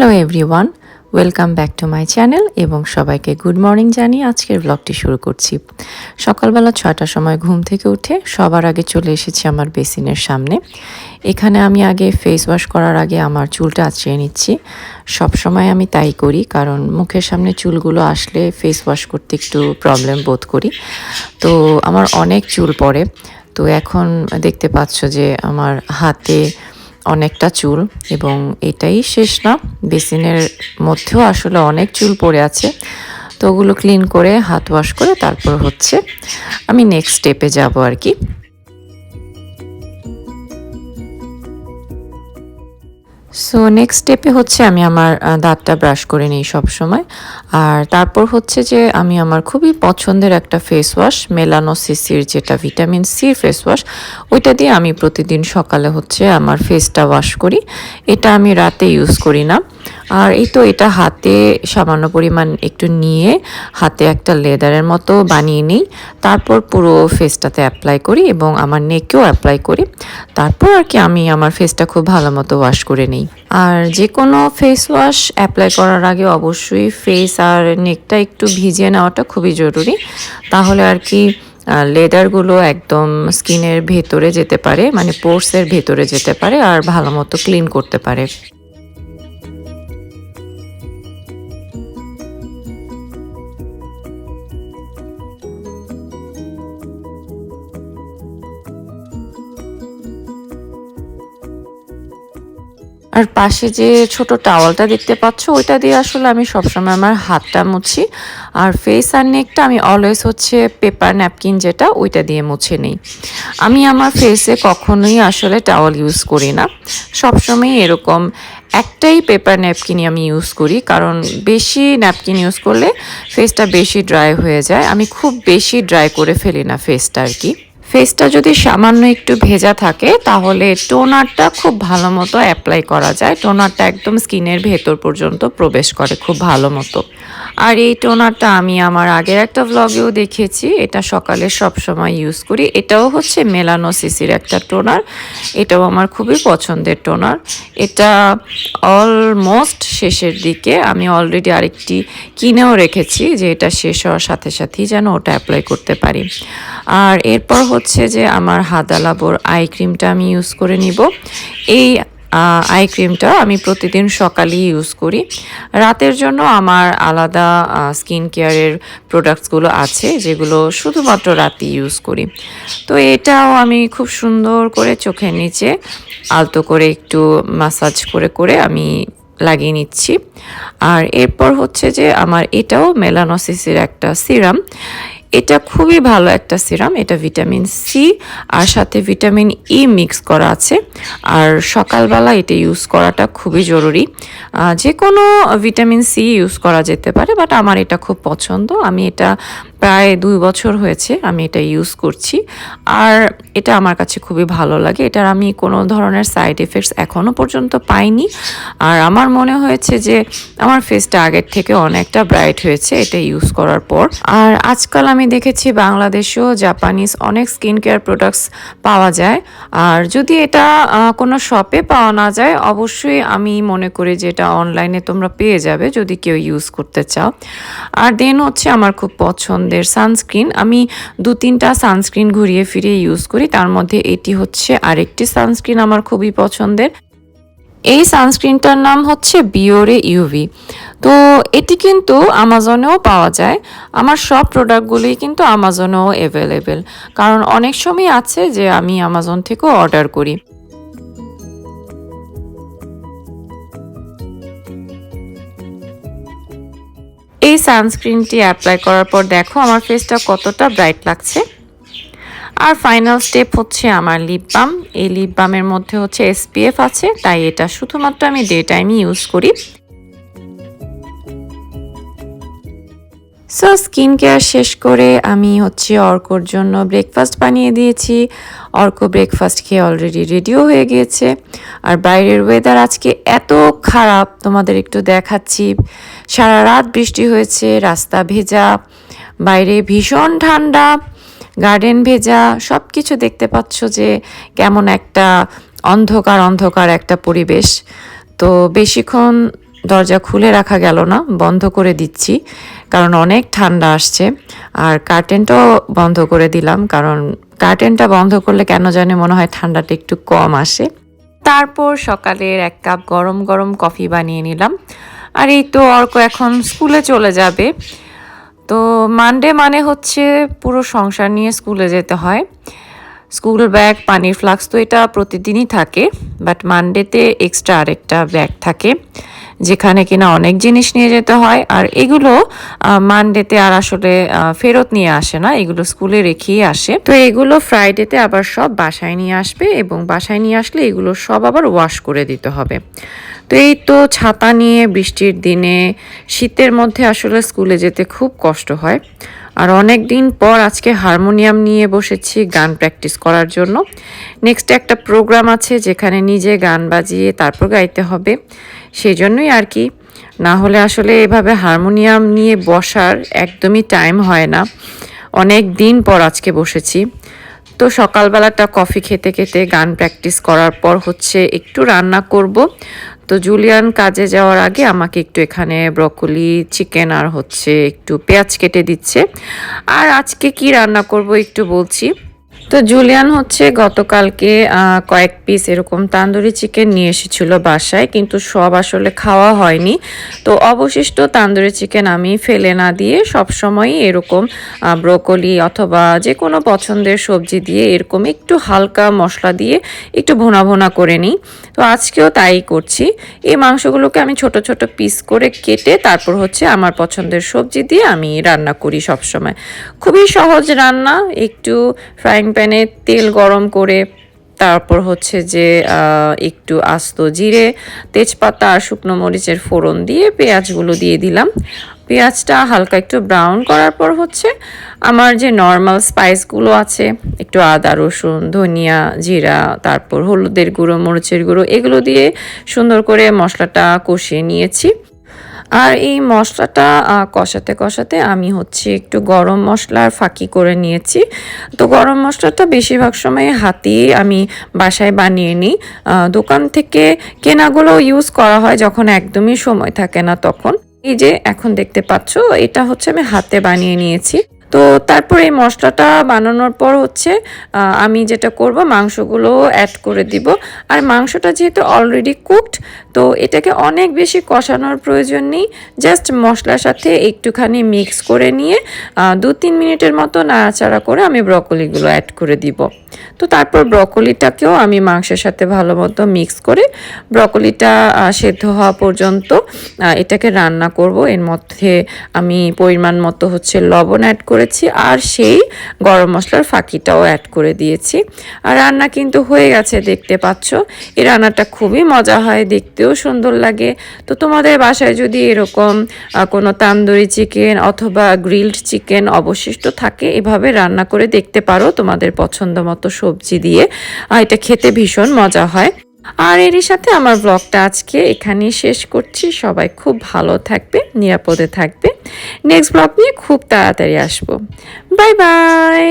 Hello everyone welcome back to my channel এবং সবাইকে good morning জানিয়ে আজকের ব্লগটি শুরু করছি। সকালবেলা ছয়টার সময় ঘুম থেকে উঠে সবার আগে চলে এসেছি আমার বেসিনের সামনে। এখানে আমি আগে ফেস ওয়াশ করার আগে আমার চুলটা আঁচড়িয়ে নিচ্ছি। সব সময় আমি তাই করি কারণ মুখের সামনে চুলগুলো আসলে ফেস ওয়াশ করতে একটু প্রবলেম বোধ করি। তো আমার অনেক চুল পড়ে। তো এখন দেখতে পাচ্ছ যে আমার হাতে অনেকটা চুল এবং এটাই শেষ না। বেসিনের মধ্যেও আসলে অনেক চুল পড়ে আছে। তো ওগুলো ক্লিন করে, হাত ওয়াশ করে তারপর হচ্ছে আমি নেক্সট স্টেপে যাব আর কি। সো নেক্সট স্টেপে হচ্ছে আমি আমার দাঁতটা ব্রাশ করে নিই সবসময়। আর তারপর হচ্ছে যে আমি আমার খুবই পছন্দের একটা ফেস ওয়াশ মেলানো সিসির যেটা ভিটামিন সির ফেস ওয়াশ ওইটা দিয়ে আমি প্রতিদিন সকালে হচ্ছে আমার ফেসটা ওয়াশ করি। এটা আমি রাতে ইউজ করি না। আর এই তো এটা হাতে সামান্য পরিমাণ একটু নিয়ে হাতে একটা লেদারের মতো বানিয়ে নিই। তারপর পুরো ফেসটাতে অ্যাপ্লাই করি এবং আমার নেকেও অ্যাপ্লাই করি। তারপর আর কি আমি আমার ফেসটা খুব ভালো মতো ওয়াশ করে নিই। আর যে কোনো ফেস ওয়াশ অ্যাপ্লাই করার আগে অবশ্যই ফেস আর নেকটা একটু ভিজিয়ে নেওয়াটা খুবই জরুরি। তাহলে আর কি লেদারগুলো একদম স্কিনের ভেতরে যেতে পারে মানে পোর্সের ভেতরে যেতে পারে আর ভালো মতো ক্লিন করতে পারে। আর পাশে যে ছোট টাওয়ালটা দেখতে পাচ্ছ, ওইটা দিয়ে আসলে আমি সবসময় আমার হাতটা মুছি। আর ফেস আর নেকটা আমি অলওয়েজ হচ্ছে পেপার ন্যাপকিন যেটা, ওইটা দিয়ে মুছে নিই। আমি আমার ফেসে কখনোই আসলে টাওয়াল ইউজ করি না। সবসময় এরকম একটাই পেপার ন্যাপকিনই আমি ইউজ করি, কারণ বেশি ন্যাপকিন ইউজ করলে ফেসটা বেশি ড্রাই হয়ে যায়। আমি খুব বেশি ড্রাই করে ফেলি না ফেসটা আর কি। ফেসটা যদি সামান্য একটু ভেজা থাকে, তাহলে টোনারটা খুব ভালো মতো অ্যাপ্লাই করা যায়। টোনারটা একদম স্কিনের ভেতর পর্যন্ত প্রবেশ করে খুব ভালো মতো। আর এই টোনারটা আমি আমার আগের একটা ভ্লগেও দেখেছি, এটা সকালে সব সময় ইউজ করি। এটাও হচ্ছে মেলানোসিসির একটা টোনার, এটাও আমার খুবই পছন্দের টোনার। এটা অলমোস্ট শেষের দিকে, আমি অলরেডি আরেকটি কিনেও রেখেছি, যে এটা শেষ হওয়ার সাথে সাথেই যেন ওটা অ্যাপ্লাই করতে পারি। আর এরপর হচ্ছে যে আমার হাদালাবোর আই ক্রিমটা আমি ইউজ করে নিব। এই আই ক্রিমটা আমি প্রতিদিন সকালেই ইউজ করি। রাতের জন্য আমার আলাদা স্কিন কেয়ারের প্রোডাক্টসগুলো আছে, যেগুলো শুধুমাত্র রাতে ইউজ করি। তো এটাও আমি খুব সুন্দর করে চোখের নিচে আলতো করে একটু মাসাজ করে করে আমি লাগিয়ে নিচ্ছি। আর এরপর হচ্ছে যে আমার এটাও মেলানোসিসের একটা সিরাম এটা খুবই ভালো একটা সিরাম, এটা ভিটামিন সি আর সাথে ভিটামিন ই মিক্স করা আছে। আর সকালবেলা এটা ইউজ করাটা খুবই জরুরি। যে কোনো ভিটামিন সি ইউজ করা যেতে পারে বাট আমার এটা খুব পছন্দ। আমি এটা প্রায় দুই বছর হয়েছে আমি এটা ইউজ করছি। আর এটা আমার কাছে খুবই ভালো লাগে। এটার আমি কোনো ধরনের সাইড এফেক্টস এখনও পর্যন্ত পাইনি। আর আমার মনে হয়েছে যে, আমার ফেসটা আগের থেকে অনেকটা ব্রাইট হয়েছে, এটা ইউজ করার পর। আর আজকাল আমি দেখেছি বাংলাদেশেও জাপানিজ অনেক স্কিন কেয়ার প্রোডাক্টস পাওয়া যায়। আর যদি এটা কোনো শপে পাওয়া না যায়, অবশ্যই আমি মনে করি যে এটা অনলাইনে তোমরা পেয়ে যাবে যদি কেউ ইউজ করতে চাও। আর দেন হচ্ছে আমার খুব পছন্দের সানস্ক্রিন আমি দু তিনটা সানস্ক্রিন ঘুরিয়ে ফিরিয়ে ইউজ করি। তার মধ্যে এটি হচ্ছে আরেকটি সানস্ক্রিন আমার খুবই পছন্দের। এই সানস্ক্রিনটার নাম হচ্ছে বিওরে ইউভি তো এটি কিন্তু আমাজনেও পাওয়া যায়। আমার সব প্রোডাক্টগুলি কিন্তু আমাজনেও অ্যাভেলেবেল কারণ অনেক সময় আছে যে আমি আমাজন থেকেও অর্ডার করি। এই সানস্ক্রিনটি অ্যাপ্লাই করার পর দেখো আমার ফেসটা কতটা ব্রাইট লাগছে। আর ফাইনাল স্টেপ হচ্ছে আমার লিপ বাম এই লিপ বামের মধ্যে হচ্ছে এসপিএফ আছে, তাই এটা শুধুমাত্র আমি ডে টাইমই ইউজ করি। সো স্কিন কেয়ার শেষ করে আমি হচ্ছে অর্কর জন্য ব্রেকফাস্ট বানিয়ে দিয়েছি। অর্ক ব্রেকফাস্ট খেয়ে অলরেডি রেডিও হয়ে গিয়েছে। আর বাইরের ওয়েদার আজকে এত খারাপ, তোমাদের একটু দেখাচ্ছি। সারা রাত বৃষ্টি হয়েছে, রাস্তা ভেজা, বাইরে ভীষণ ঠান্ডা। গার্ডেন ভেজা সব কিছু দেখতে পাচ্ছ যে কেমন একটা অন্ধকার অন্ধকার একটা পরিবেশ। তো বেশিক্ষণ দরজা খুলে রাখা গেল না, বন্ধ করে দিচ্ছি, কারণ অনেক ঠান্ডা আসছে। আর কার্টেনটাও বন্ধ করে দিলাম, কারণ কার্টেনটা বন্ধ করলে কেন জানি মনে হয় ঠান্ডাটা একটু কম আসে। তারপর সকালের এক কাপ গরম গরম কফি বানিয়ে নিলাম। আর এই তো অর্ক এখন স্কুলে চলে যাবে। তো মানডে মানে হচ্ছে পুরো সংসার নিয়ে স্কুলে যেতে হয়। স্কুল ব্যাগ, পানির ফ্লাক্স তো এটা প্রতিদিনই থাকে বাট মানডেতে এক্সট্রা আরেকটা ব্যাগ থাকে। যেখানে কিনা অনেক জিনিস নিয়ে যেতে হয়। আর এগুলো মানডেতে আর আসলে ফেরত নিয়ে আসে না। এগুলো স্কুলে রেখেই আসে। তো এগুলো ফ্রাইডেতে আবার সব বাসায় নিয়ে আসবে এবং বাসায় নিয়ে আসলে এগুলো সব আবার ওয়াশ করে দিতে হবে। তো এই তো ছাতা নিয়ে, বৃষ্টির দিনে, শীতের মধ্যে আসলে স্কুলে যেতে খুব কষ্ট হয়। আর অনেক দিন পর আজকে হারমোনিয়াম নিয়ে বসেছি গান প্র্যাকটিস করার জন্য। নেক্সট একটা প্রোগ্রাম আছে যেখানে নিজে গান বাজিয়ে তারপর গাইতে হবে। সেই জন্যই আর কি। না হলে আসলে এভাবে হারমোনিয়াম নিয়ে বসার একদমই টাইম হয় না। অনেক দিন পর আজকে বসেছি। তো সকালবেলাটা কফি খেতে খেতে গান প্র্যাকটিস করার পর হচ্ছে একটু রান্না করব। তো জুলিয়ান কাজে যাওয়ার আগে আমাকে একটু এখানে ব্রকলি চিকেন আর হচ্ছে একটু পেঁয়াজ কেটে দিচ্ছে। আর আজকে কি রান্না করব একটু বলছি। তো জুলিয়ান হচ্ছে গতকালকে কয়েক পিস এরকম তান্দুরি চিকেন নিয়ে এসেছিল বাসায়, কিন্তু সব আসলে খাওয়া হয়নি। তো অবশিষ্ট তান্দুরি চিকেন আমি ফেলে না দিয়ে সব সময়ই এরকম ব্রোকলি অথবা যে কোনো পছন্দের সবজি দিয়ে এরকম একটু হালকা মশলা দিয়ে একটু ভোনা ভোনা করে নিই। তো আজকেও তাই করছি। এই মাংসগুলোকে আমি ছোট ছোট পিস করে কেটে তারপর হচ্ছে আমার পছন্দের সবজি দিয়ে আমি রান্না করি সব সময় খুবই সহজ রান্না, একটু ফ্রাইং প্যানে তেল গরম করে তারপর হচ্ছে যে একটু আস্ত জিরে, তেজপাতা আর শুকনো মরিচের ফোড়ন দিয়ে পেঁয়াজগুলো দিয়ে দিলাম। পেঁয়াজটা হালকা একটু ব্রাউন করার পর হচ্ছে আমার যে নর্মাল স্পাইসগুলো আছে, একটু আদা, রসুন, ধনিয়া, জিরা, তারপর হলুদের গুঁড়ো, মরিচের গুঁড়ো, এগুলো দিয়ে সুন্দর করে মশলাটা কষিয়ে নিয়েছি। আর এই মশলাটা কষাতে কষাতে আমি হচ্ছে একটু গরম মশলার ফাঁকি করে নিয়েছি। তো গরম মশলাটা বেশিরভাগ সময় হাতেই আমি বাসায় বানিয়ে নিই। দোকান থেকে কেনাগুলো ইউজ করা হয় যখন একদমই সময় থাকে না তখন। এই যে এখন দেখতে পাচ্ছ, এটা হচ্ছে আমি হাতে বানিয়ে নিয়েছি। তো তারপর এই মশলাটা বানানোর পর হচ্ছে আমি যেটা করব, মাংসগুলো অ্যাড করে দিব। আর মাংসটা যেহেতু অলরেডি কুকড তো এটাকে অনেক বেশি কষানোর প্রয়োজন নেই। জাস্ট মশলার সাথে একটুখানি মিক্স করে নিয়ে দু তিন মিনিটের মতো নাড়াচাড়া করে আমি ব্রকলিগুলো অ্যাড করে দিব। তো তারপর ব্রকলিটাকেও আমি মাংসের সাথে ভালো মতো মিক্স করে, ব্রকলিটা সেদ্ধ হওয়া পর্যন্ত এটাকে রান্না করব। এর মধ্যে আমি পরিমাণ মতো হচ্ছে লবণ অ্যাড করেছি আর সেই গরম মশলার ফাঁকিটাও অ্যাড করে দিয়েছি। আর রান্না কিন্তু হয়ে গেছে, দেখতে পাচ্ছ। এই রান্নাটা খুবই মজা হয়, দেখতেও সুন্দর লাগে। তো তোমাদের বাসায় যদি এরকম কোনো তান্দুরি চিকেন অথবা গ্রিলড চিকেন অবশিষ্ট থাকে, এভাবে রান্না করে দেখতে পারো তোমাদের পছন্দ মতো সবজি দিয়ে। এটা খেতে ভীষণ মজা হয়। আর এরই সাথে আমার ব্লগটা আজকে এখানেই শেষ করছি। সবাই খুব ভালো থাকবে, নিরাপদে থাকবে। নেক্সট ব্লগ নিয়ে খুব তাড়াতাড়ি আসব। Bye bye